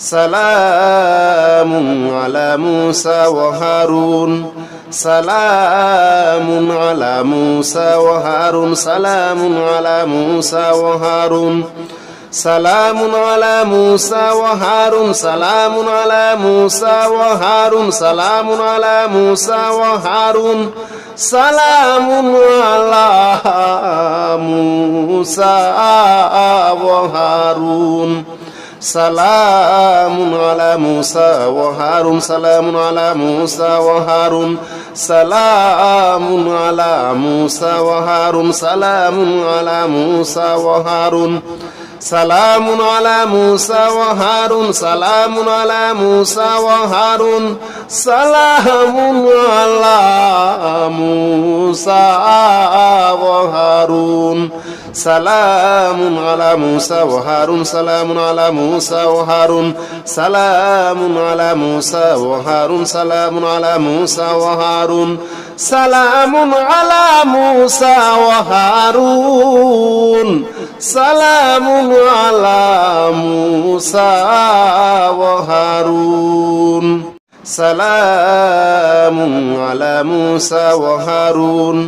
سلام على موسى وهارون. سلام على موسى وهارون. سلام على موسى وهارون. سلام على موسى وهارون. سلام على موسى وهارون. سلام على موسى وهارون. سلام على موسى وهارون. সালামুন আলা মুসা ও হারুন, সালামুন আলা মুসা ও হারুন, সালামুন আলা মুসা ও হারুন, সালামুন আলা মুসা ও হারুন, সালামুন আলা মুসা ও হারুন, সালামুন আলা মুসা ও হারুন, সালামুন আলা মুসা ও হারুন। সালামুন আলা মুসা ও হারুন, সালামুন আলা মুসা ও হারুন, সালামুন আলা মুসা ও হারুন, সালামুন আলা মুসা ও হারুন, সালামুন আলা মুসা ও হারুন, সালামুন আলা মুসা ও হারুন, সালামুন আলা মুসা ও হারুন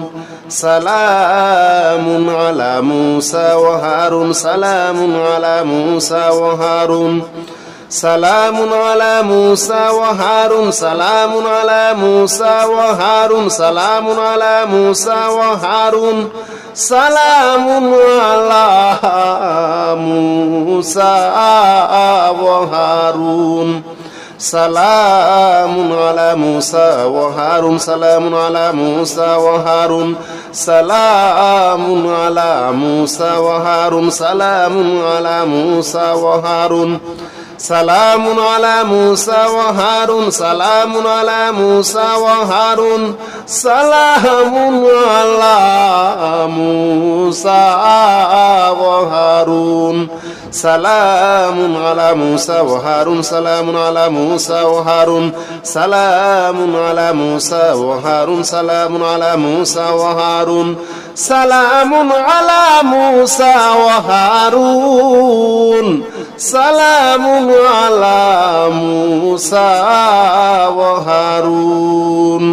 سلام على موسى وهارون. سلام على موسى وهارون. سلام على موسى وهارون. سلام على موسى وهارون. سلام على موسى وهارون. سلام على موسى وهارون. سلام على موسى وهارون. سلام على موسى وهارون. সালামুন আলা মুসা ওয়া হারুন, সালামুন আলা মুসা ওয়া হারুন, সালামুন আলা মুসা ওয়া হারুন, সালামুন আলা মুসা ওয়া হারুন, সালামুন আলা মুসা ওয়া হারুন। সালামুন আলা মুসা ও হারুন, সালামুন আলা মুসা ও হারুন, সালামুন আলা মুসা ও হারুন, সালামুন আলা মুসা ও হারুন, সালামুন আলা মুসা ও হারুন, সালামুন আলা মুসা ও হারুন,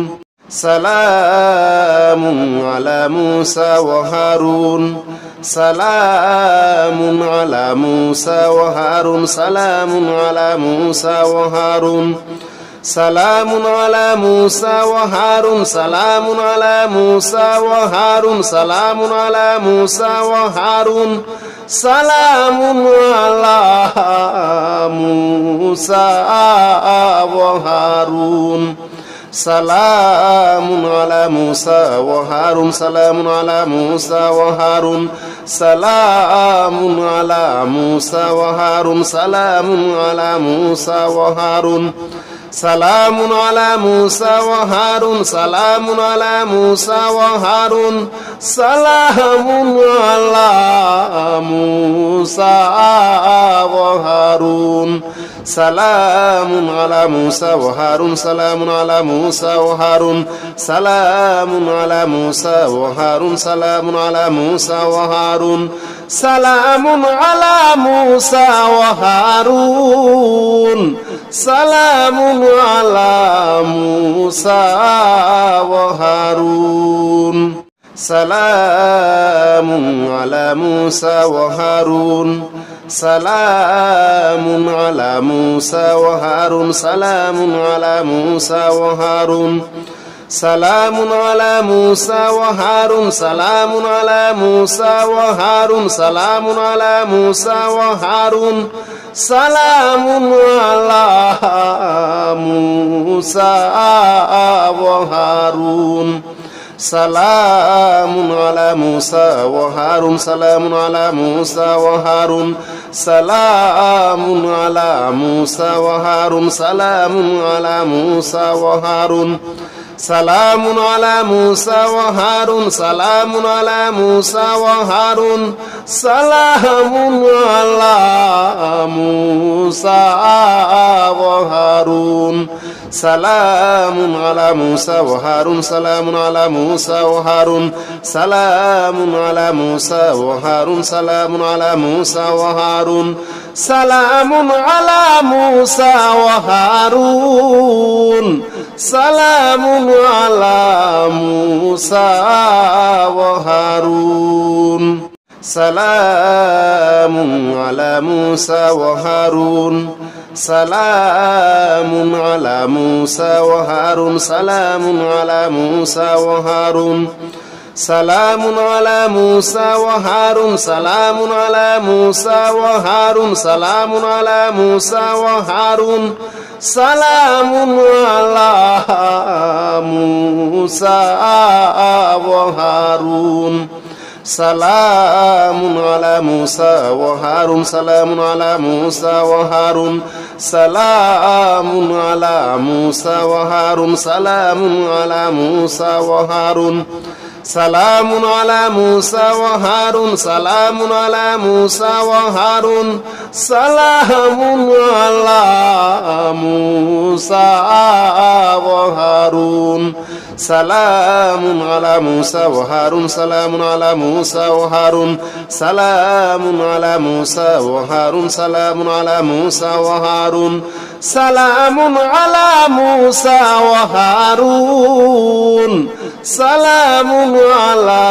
সালামুন আলা মুসা ও হারুন। سلام على موسى وهارون. سلام على موسى وهارون. سلام على موسى وهارون. سلام على موسى وهارون. سلام على موسى وهارون. سلام على موسى وهارون. সালামুন আলা মুসা ও হারুন, সালামুন আলা মুসা ও হারুন, সালামুন আলা মুসা ও হারুন, সালামুন আলা মুসা ও হারুন, সালামুন আলা মুসা ও হারুন, সালামুন আলা মুসা ও হারুন, সালামুন সালামুন আলা মুসা ও হারুন, সালামুন আলা মুসা ও হারুন, সালামুন আলা মুসা ও হারুন, সালামুন আলা মুসা ও হারুন, সালামুন আলা মুসা ও হারুন, সালামুন আলা মুসা ও হারুন, সালামুন আলা মুসা ও হারুন سلام على موسى وهارون. سلام على موسى وهارون. سلام على موسى وهارون. سلام على موسى وهارون. سلام على موسى وهارون. سلام على موسى وهارون. সালামুন আলা মুসা ও হারুন, সালামুন আলা মুসা ও হারুন, সালামুন আলা মুসা ও হারুন, সালামুন আলা মুসা ও হারুন, সালামুন আলা মুসা ও হারুন, সালামুন আলা মুসা ও হারুন, সালামুন আলা মুসা ও হারুন। সালামুন আলা মুসা ও হারুন, সালামুন আলা মুসা ও হারুন, সালামুন আলা মুসা ও হারুন, সালামুন আলা মুসা ও হারুন, সালামুন আলা মুসা ও হারুন, সালামুন আলা মুসা ও হারুন, সালামুন আলা মুসা ও হারুন سلام على موسى وهارون. سلام على موسى وهارون. سلام على موسى وهارون. سلام على موسى وهارون. سلام على موسى وهارون. سلام على موسى وهارون. সালামুন আলা মুসা ওয়া হারুন, সালামুন আলা মুসা ওয়া হারুন, সালামুন আলা মুসা ওয়া হারুন, সালামুন আলা মুসা ওয়া হারুন, সালামুন আলা মুসা ওয়া হারুন, সালামুন আলা মুসা ওয়া হারুন, সালামুন আলা মুসা ওয়া হারুন সালামুন আলা মুসা ও হারুন, সালামুন আলা মুসা ও হারুন, সালামুন আলা মুসা ও হারুন, সালামুন আলা মুসা ও হারুন, সালামুন আলা মুসা ও হারুন, সালামুন আলা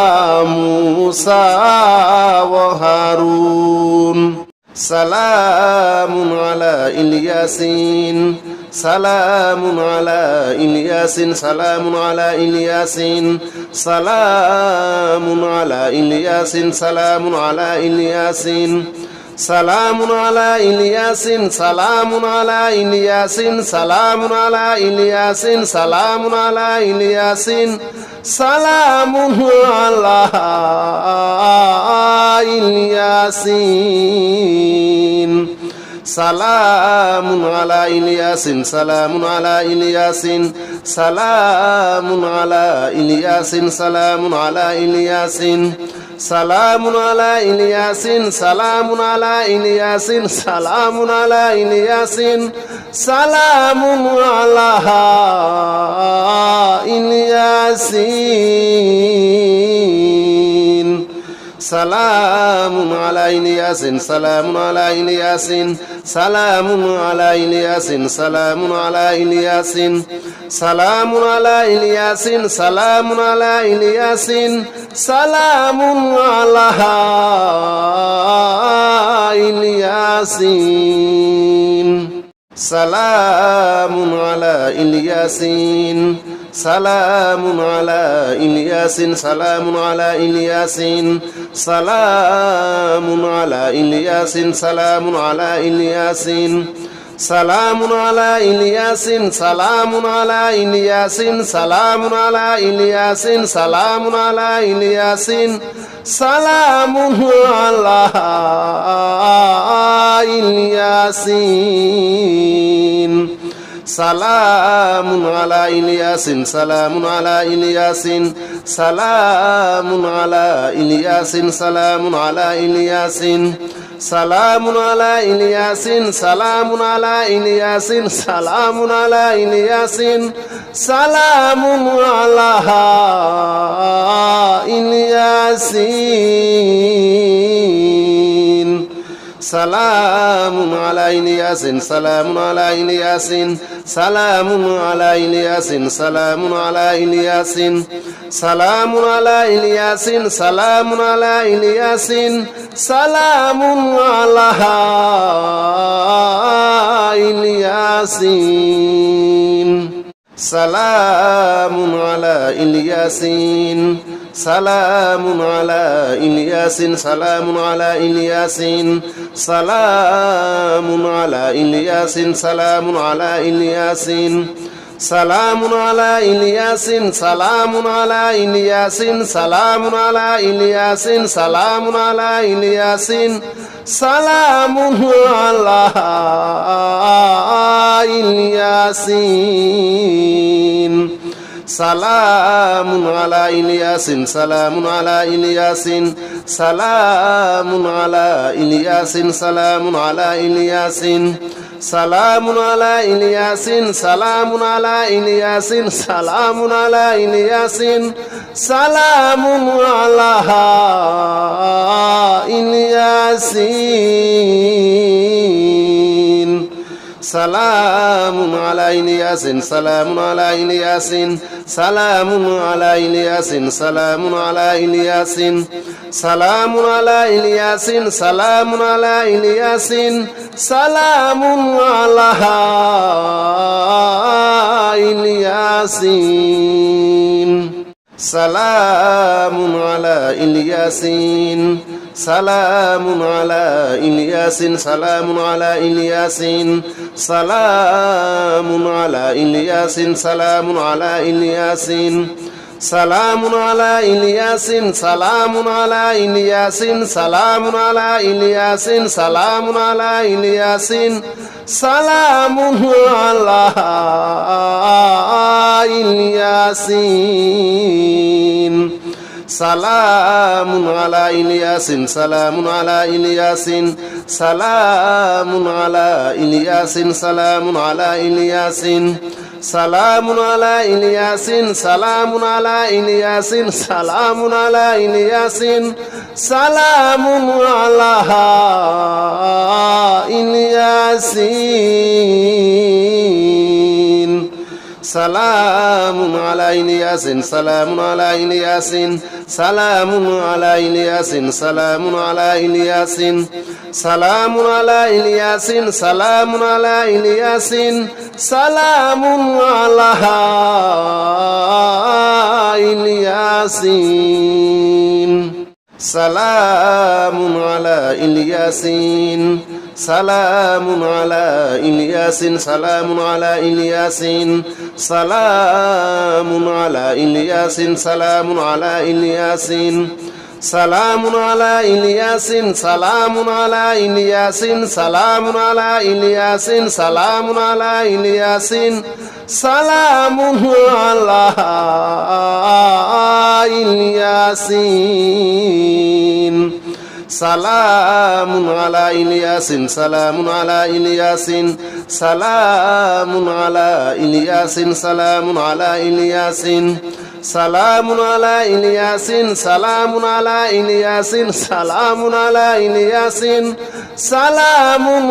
মুসা ও হারুন, সালামুন আলা ইলিয়াসিন সালামুন আলা ইলিয়াসিন, সালামুন আলা ইলিয়াসিন, সালামুন আলা ইলিয়াসিন, সালামুন আলা ইলিয়াসিন, সালামুন আলা ইলিয়াসিন, সালামুন আলা ইলিয়াসিন, সালামুন আলা ইলিয়াসিন, সালামুন আলা ইলিয়াসিন, সালামুন আলা ইলিয়াসিন। সালামুন আলা ইলিয়াসিন, সালামুন আলা ইলিয়াসিন, সালামুন আলা ইলিয়াসিন, সালামুন আলা ইলিয়াসিন, সালামুন আলা ইলিয়াসিন, সালামুন আলা ইলিয়াসিন, সালামুন আলা ইলিয়াসিন, সালামুন আলা ইলিয়াসিন। সালামুন আলাইনি ইয়াসিন, সালামুন আলাইনি ইয়াসিন, সালামুন আলাইনি ইয়াসিন, সালামুন আলাইনি ইয়াসিন, সালামুন আলাইনি ইয়াসিন, সালামুন আলাইনি ইয়াসিন, সালামুন আলাইনি ইয়াসিন, সালামুন আলা ইলিয়াসিন সালামুন আলা ইলিয়াসিন, সালামুন আলা ইলিয়াসিন, সালামুন আলা ইলিয়াসিন, সালামুন আলা ইলিয়াসিন, সালামুন আলা ইলিয়াসিন, সালামুন আলা ইলিয়াসিন, সালামুন আলা ইলিয়াসিন, সালামুন আলা ইলিয়াসিন, সালামুন আলা ইলিয়াসিন। সালামুন আলা ইলিয়াসিন, সালামুন আলা ইলিয়াসিন, সালামুন আলা ইলিয়াসিন, সালামুন আলা ইলিয়াসিন, সালামুন আলা ইলিয়াসিন, সালামুন আলা ইলিয়াসিন, সালামুন আলা ইলিয়াসিন, সালামুন আলা ইলিয়াসিন। সালামুন আলাইনি ইয়াসিন, সালামুন আলাইনি ইয়াসিন, সালামুন আলাইনি ইয়াসিন, সালামুন আলাইনি ইয়াসিন, সালামুন আলাইনি ইয়াসিন, সালামুন আলাইনি ইয়াসিন, সালামুন আলাইনি ইয়াসিন, সালামুন আলা ইলিয়াসিন সালামুন আলা ইলিয়াসিন, সালামুন আলা ইলিয়াসিন, সালামুন আলা ইলিয়াসিন, সালামুন আলা ইলিয়াসিন, সালামুন আলা ইলিয়াসিন, সালামুন আলা ইলিয়াসিন, সালামুন আলা ইলিয়াসিন, সালামুন আলা ইলিয়াসিন, সালামুন আলা ইলিয়াসিন। সালামুন আলা ইলিয়াসিন, সালামুন আলা ইলিয়াসিন, সালামুন আলা ইলিয়াসিন, সালামুন আলা ইলিয়াসিন, সালামুন আলা ইলিয়াসিন, সালামুন আলা ইলিয়াসিন, সালামুন আলা ইলিয়াসিন, সালামুন আলা ইলিয়াসিন। সালামুন আলাইনি ইয়াসিন, সালামুন আলাইনি ইয়াসিন, সালামুন আলাইনি ইয়াসিন, সালামুন আলাইনি ইয়াসিন, সালামুন আলাইনি ইয়াসিন, সালামুন আলাইনি ইয়াসিন, সালামুন আলাইনি ইয়াসিন, সালামুন আলা ইলিয়াসিন সালামুন আলা ইলিয়াসিন, সালামুন আলা ইলিয়াসিন, সালামুন আলা ইলিয়াসিন, সালামুন আলা ইলিয়াসিন, সালামুন আলা ইলিয়াসিন, সালামুন আলা ইলিয়াসিন, সালামুন আলা ইলিয়াসিন, সালামুন আলা ইলিয়াসিন, সালামুন আলা ইলিয়াসিন। সালামুন আলা ইলিয়াসিন, সালামুন আলা ইলিয়াসিন, সালামুন আলা ইলিয়াসিন, সালামুন আলা ইলিয়াসিন, সালামুন আলা ইলিয়াসিন, সালামুন আলা ইলিয়াসিন, সালামুন আলা ইলিয়াসিন, সালামুন আলা ইলিয়াসিন। সালামুন আলা ইলিয়াসিন সালামুন আলা ইলিয়াসিন সালামুন আলা ইলিয়াসিন সালামুন আলা ইলিয়াসিন সালামুন আলা ইলিয়াসিন সালামুন আলা ইলিয়াসিন সালামুন আলা ইলিয়াসিন সালামুন আলা ইলিয়াসিন সালামুন আলা ইলিয়াসিন, সালামুন আলা ইলিয়াসিন, সালামুন আলা ইলিয়াসিন, সালামুন আলা ইলিয়াসিন, সালামুন আলা ইলিয়াসিন, সালামুন আলা ইলিয়াসিন, সালামুন আলা ইলিয়াসিন, সালামুন আলা ইলিয়াসিন, সালামুন আলা ইলিয়াসিন। সালামুন আলা ইলিয়াসিন, সালামুন আলা ইলিয়াসিন, সালামুন আলা ইলিয়াসিন, সালামুন আলা ইলিয়াসিন, সালামুন আলা ইলিয়াসিন, সালামুন আলা ইলিয়াসিন, সালামুন আলা ইলিয়াসিন, সালামুন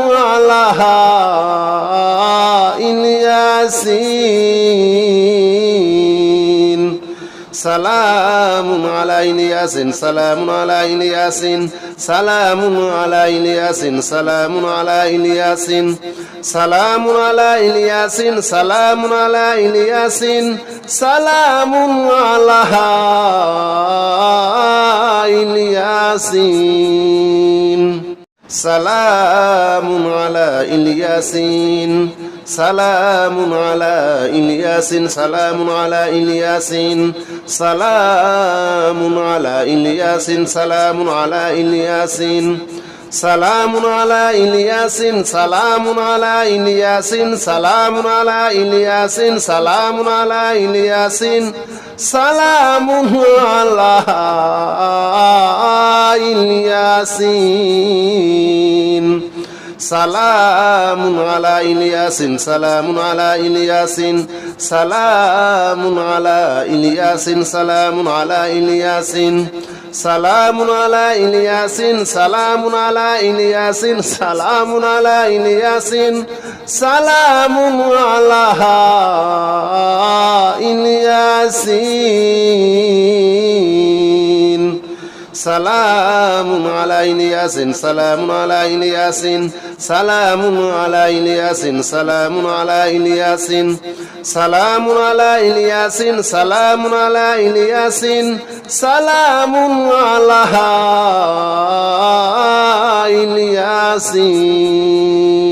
সালামুন আলাইনি ইয়াসিন, সালামুন আলাইনি ইয়াসিন, সালামুন আলাইনি ইয়াসিন, সালামুন আলাইনি ইয়াসিন, সালামুন আলাইনি ইয়াসিন, সালামুন আলাইনি ইয়াসিন, সালামুন আলাইনি ইয়াসিন, সালামুন আলা ইলিয়াসিন সালামুন আলা ইলিয়াসিন সালামুন আলা ইলিয়াসিন সালামুন আলা ইলিয়াসিন সালামুন আলা ইলিয়াসিন সালামুন আলা ইলিয়াসিন সালামুন আলা ইলিয়াসিন সালামুন আলা ইলিয়াসিন সালামুন আলা ইলিয়াসিন সালামুন আলা ইলিয়াসিন সালামুন আলা ইলিয়াসিন, সালামুন আলা ইলিয়াসিন, সালামুন আলা ইলিয়াসিন, সালামুন আলা ইলিয়াসিন, সালামুন আলা ইলিয়াসিন, সালামুন আলা ইলিয়াসিন, সালামুন আলা ইলিয়াসিন, সালামুন আলা ইলিয়াসিন। সালামুন আলাইন ইয়াসিন, সালামুন আলাইন ইয়াসিন সালামুন আলাইন ইয়াসিন, সালামুন আলাইন ইয়াসিন, সালামুন আলাইন ইয়াসিন, সালামুন আলাইন ইয়াসিন, সালামুন আলাইন ইয়াসিন।